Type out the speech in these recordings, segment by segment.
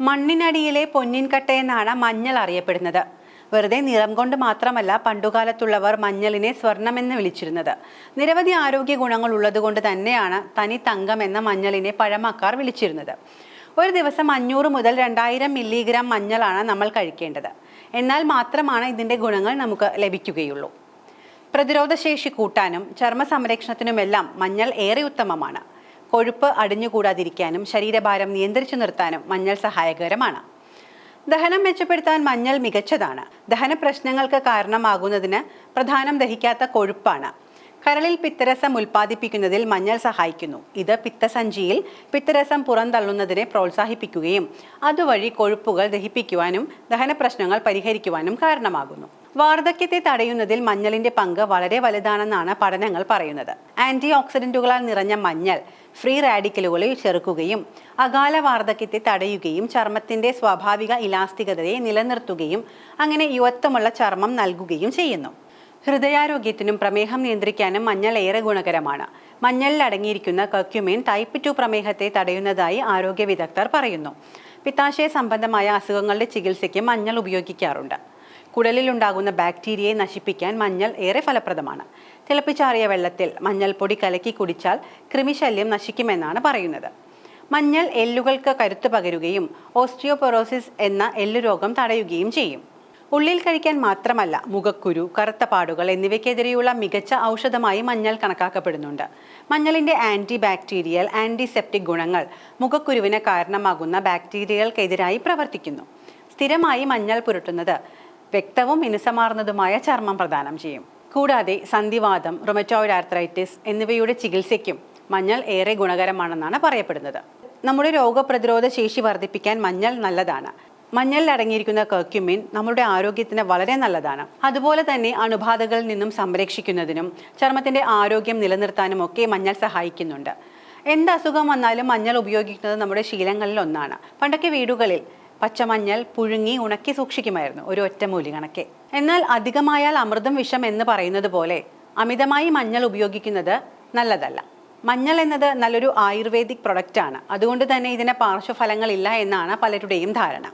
മണ്ണിനടിയിലെ പൊന്നിൻകട്ട എന്നാണ് മഞ്ഞൾ അറിയപ്പെടുന്നത്. വെറുതെ നിറം കൊണ്ട് മാത്രമല്ല പണ്ടുകാലത്തുള്ളവർ മഞ്ഞളിനെ സ്വർണമെന്ന് വിളിച്ചിരുന്നത്. നിരവധി ആരോഗ്യ ഗുണങ്ങൾ ഉള്ളതുകൊണ്ട് തന്നെയാണ് തനി തങ്കം എന്ന മഞ്ഞളിനെ പഴമക്കാർ വിളിച്ചിരുന്നത്. ഒരു ദിവസം അഞ്ഞൂറ് മുതൽ രണ്ടായിരം മില്ലിഗ്രാം മഞ്ഞളാണ് നമ്മൾ കഴിക്കേണ്ടത്. എന്നാൽ മാത്രമാണ് ഇതിന്റെ ഗുണങ്ങൾ നമുക്ക് ലഭിക്കുകയുള്ളൂ. പ്രതിരോധശേഷി കൂട്ടാനും ചർമ്മ സംരക്ഷണത്തിനുമെല്ലാം മഞ്ഞൾ ഏറെ ഉത്തമമാണ്. കൊഴുപ്പ് അടിഞ്ഞുകൂടാതിരിക്കാനും ശരീരഭാരം നിയന്ത്രിച്ചു നിർത്താനും മഞ്ഞൾ സഹായകരമാണ്. ദഹനം മെച്ചപ്പെടുത്താൻ മഞ്ഞൾ മികച്ചതാണ്. ദഹന പ്രശ്നങ്ങൾക്ക് കാരണമാകുന്നതിന് പ്രധാനം ദഹിക്കാത്ത കൊഴുപ്പാണ്. കരളിൽ പിത്തരസം ഉൽപ്പാദിപ്പിക്കുന്നതിൽ മഞ്ഞൾ സഹായിക്കുന്നു. ഇത് പിത്തസഞ്ചിയിൽ പിത്തരസം പുറന്തള്ളുന്നതിനെ പ്രോത്സാഹിപ്പിക്കുകയും അതുവഴി കൊഴുപ്പുകൾ ദഹിപ്പിക്കുവാനും ദഹന പ്രശ്നങ്ങൾ പരിഹരിക്കുവാനും കാരണമാകുന്നു. വാർദ്ധക്യത്തെ തടയുന്നതിൽ മഞ്ഞളിന്റെ പങ്ക് വളരെ വലുതാണെന്നാണ് പഠനങ്ങൾ പറയുന്നത്. ആന്റി ഓക്സിഡന്റുകളാൽ നിറഞ്ഞ മഞ്ഞൾ ഫ്രീ റാഡിക്കലുകളെ ചെറുക്കുകയും അകാല വാർദ്ധക്യത്തെ തടയുകയും ചർമ്മത്തിന്റെ സ്വാഭാവിക ഇലാസ്തികതയെ നിലനിർത്തുകയും അങ്ങനെ യുവത്വമുള്ള ചർമ്മം നൽകുകയും ചെയ്യുന്നു. ഹൃദയാരോഗ്യത്തിനും പ്രമേഹം നിയന്ത്രിക്കാനും മഞ്ഞൾ ഏറെ ഗുണകരമാണ്. മഞ്ഞളിൽ അടങ്ങിയിരിക്കുന്ന കർക്യുമീൻ ടൈപ്പ് ടു പ്രമേഹത്തെ തടയുന്നതായി ആരോഗ്യ വിദഗ്ധർ പറയുന്നു. പിത്താശയ സംബന്ധമായ അസുഖങ്ങളുടെ ചികിത്സയ്ക്ക് മഞ്ഞൾ ഉപയോഗിക്കാറുണ്ട്. കുടലിലുണ്ടാകുന്ന ബാക്ടീരിയയെ നശിപ്പിക്കാൻ മഞ്ഞൾ ഏറെ ഫലപ്രദമാണ്. തിളപ്പിച്ചാറിയ വെള്ളത്തിൽ മഞ്ഞൾപ്പൊടി കലക്കി കുടിച്ചാൽ കൃമിശല്യം നശിക്കുമെന്നാണ് പറയുന്നത്. മഞ്ഞൾ എല്ലുകൾക്ക് കരുത്തു പകരുകയും ഓസ്റ്റിയോപൊറോസിസ് എന്ന എല്ലുരോഗം തടയുകയും ചെയ്യും. ഉള്ളിൽ കഴിക്കാൻ മാത്രമല്ല മുഖക്കുരു കറുത്ത പാടുകൾ എന്നിവയ്ക്കെതിരെയുള്ള മികച്ച ഔഷധമായി മഞ്ഞൾ കണക്കാക്കപ്പെടുന്നുണ്ട്. മഞ്ഞളിന്റെ ആന്റി ബാക്ടീരിയൽ ആന്റിസെപ്റ്റിക് ഗുണങ്ങൾ മുഖക്കുരുവിന് കാരണമാകുന്ന ബാക്ടീരിയകൾക്കെതിരായി പ്രവർത്തിക്കുന്നു. സ്ഥിരമായി മഞ്ഞൾ പുരട്ടുന്നത് വ്യക്തവും മിനുസമാർന്നതുമായ ചർമ്മം പ്രദാനം ചെയ്യും. കൂടാതെ സന്ധിവാദം റൊമറ്റോയിഡ് ആർത്രൈറ്റിസ് എന്നിവയുടെ ചികിത്സയ്ക്കും മഞ്ഞൾ ഏറെ ഗുണകരമാണെന്നാണ് പറയപ്പെടുന്നത്. നമ്മുടെ രോഗപ്രതിരോധ ശേഷി വർദ്ധിപ്പിക്കാൻ മഞ്ഞൾ നല്ലതാണ്. മഞ്ഞളിൽ അടങ്ങിയിരിക്കുന്ന കർക്യുമിൻ നമ്മുടെ ആരോഗ്യത്തിന് വളരെ നല്ലതാണ്. അതുപോലെ തന്നെ അണുബാധകളിൽ നിന്നും സംരക്ഷിക്കുന്നതിനും ചർമ്മത്തിന്റെ ആരോഗ്യം നിലനിർത്താനും ഒക്കെ മഞ്ഞൾ സഹായിക്കുന്നുണ്ട്. എന്ത് അസുഖം വന്നാലും മഞ്ഞൾ ഉപയോഗിക്കുന്നത് നമ്മുടെ ശീലങ്ങളിൽ ഒന്നാണ്. പണ്ടൊക്കെ വീടുകളിൽ പച്ചമഞ്ഞൾ പുഴുങ്ങി ഉണക്കി സൂക്ഷിക്കുമായിരുന്നു ഒരു ഒറ്റമൂലി കണക്കെ. എന്നാൽ അധികമായാൽ അമൃതം വിഷം എന്ന് പറയുന്നത് പോലെ അമിതമായി മഞ്ഞൾ ഉപയോഗിക്കുന്നത് നല്ലതല്ല. മഞ്ഞൾ എന്നത് നല്ലൊരു ആയുർവേദിക് പ്രൊഡക്റ്റാണ് അതുകൊണ്ട് തന്നെ ഇതിന് പാർശ്വഫലങ്ങളില്ല എന്നാണ് പലരുടെയും ധാരണ.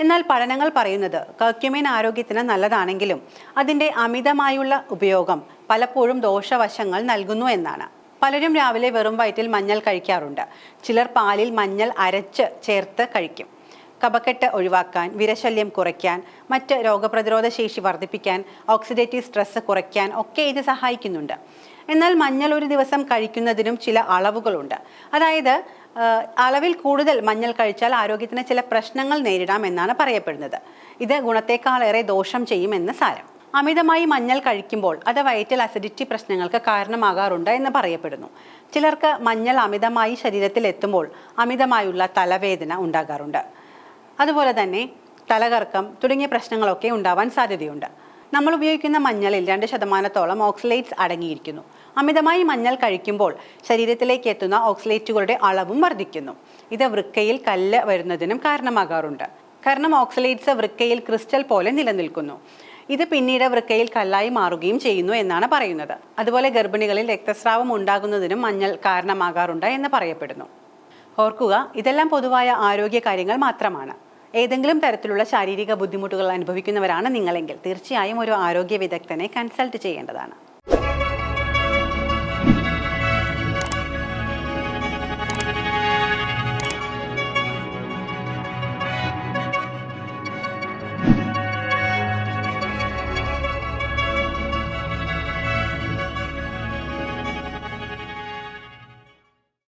എന്നാൽ പഠനങ്ങൾ പറയുന്നത് കർക്യുമിൻ ആരോഗ്യത്തിന് നല്ലതാണെങ്കിലും അതിന്റെ അമിതമായുള്ള ഉപയോഗം പലപ്പോഴും ദോഷവശങ്ങൾ നൽകുന്നു എന്നാണ്. പലരും രാവിലെ വെറും വയറ്റിൽ മഞ്ഞൾ കഴിക്കാറുണ്ട്. ചിലർ പാലിൽ മഞ്ഞൾ അരച്ച് ചേർത്ത് കഴിക്കും. കപക്കെട്ട് ഒഴിവാക്കാൻ വിരശല്യം കുറയ്ക്കാൻ മറ്റ് രോഗപ്രതിരോധ ശേഷി വർദ്ധിപ്പിക്കാൻ ഓക്സിഡേറ്റീവ് സ്ട്രെസ് കുറയ്ക്കാൻ ഒക്കെ ഇത് സഹായിക്കുന്നുണ്ട്. എന്നാൽ മഞ്ഞൾ ഒരു ദിവസം കഴിക്കുന്നതിനും ചില അളവുകളുണ്ട്. അതായത് അളവിൽ കൂടുതൽ മഞ്ഞൾ കഴിച്ചാൽ ആരോഗ്യത്തിന് ചില പ്രശ്നങ്ങൾ നേരിടാം എന്നാണ് പറയപ്പെടുന്നത്. ഇത് ഗുണത്തെക്കാളേറെ ദോഷം ചെയ്യുമെന്ന് സാരം. അമിതമായി മഞ്ഞൾ കഴിക്കുമ്പോൾ അത് വയറ്റിൽ അസിഡിറ്റി പ്രശ്നങ്ങൾക്ക് കാരണമാകാറുണ്ട് എന്ന് പറയപ്പെടുന്നു. ചിലർക്ക് മഞ്ഞൾ അമിതമായി ശരീരത്തിൽ എത്തുമ്പോൾ അമിതമായുള്ള തലവേദന ഉണ്ടാകാറുണ്ട്. അതുപോലെ തന്നെ തലകറക്കം തുടങ്ങിയ പ്രശ്നങ്ങളൊക്കെ ഉണ്ടാവാൻ സാധ്യതയുണ്ട്. നമ്മൾ ഉപയോഗിക്കുന്ന മഞ്ഞളിൽ രണ്ട് ശതമാനത്തോളം ഓക്സലേറ്റ്സ് അടങ്ങിയിരിക്കുന്നു. അമിതമായി മഞ്ഞൾ കഴിക്കുമ്പോൾ ശരീരത്തിലേക്ക് എത്തുന്ന ഓക്സലേറ്റുകളുടെ അളവും വർദ്ധിക്കുന്നു. ഇത് വൃക്കയിൽ കല്ല് വരുന്നതിനും കാരണമാകാറുണ്ട്. കാരണം ഓക്സലേറ്റ്സ് വൃക്കയിൽ ക്രിസ്റ്റൽ പോലെ നിലനിൽക്കുന്നു. ഇത് പിന്നീട് വൃക്കയിൽ കല്ലായി മാറുകയും ചെയ്യുന്നു എന്നാണ് പറയുന്നത്. അതുപോലെ ഗർഭിണികളിൽ രക്തസ്രാവം ഉണ്ടാകുന്നതിനും മഞ്ഞൾ കാരണമാകാറുണ്ട് എന്ന് പറയപ്പെടുന്നു. ഓർക്കുക ഇതെല്ലാം പൊതുവായ ആരോഗ്യ കാര്യങ്ങൾ മാത്രമാണ്. ഏതെങ്കിലും തരത്തിലുള്ള ശാരീരിക ബുദ്ധിമുട്ടുകൾ അനുഭവിക്കുന്നവരാണ് നിങ്ങളെങ്കിൽ തീർച്ചയായും ഒരു ആരോഗ്യ വിദഗ്ധനെ കൺസൾട്ട് ചെയ്യേണ്ടതാണ്.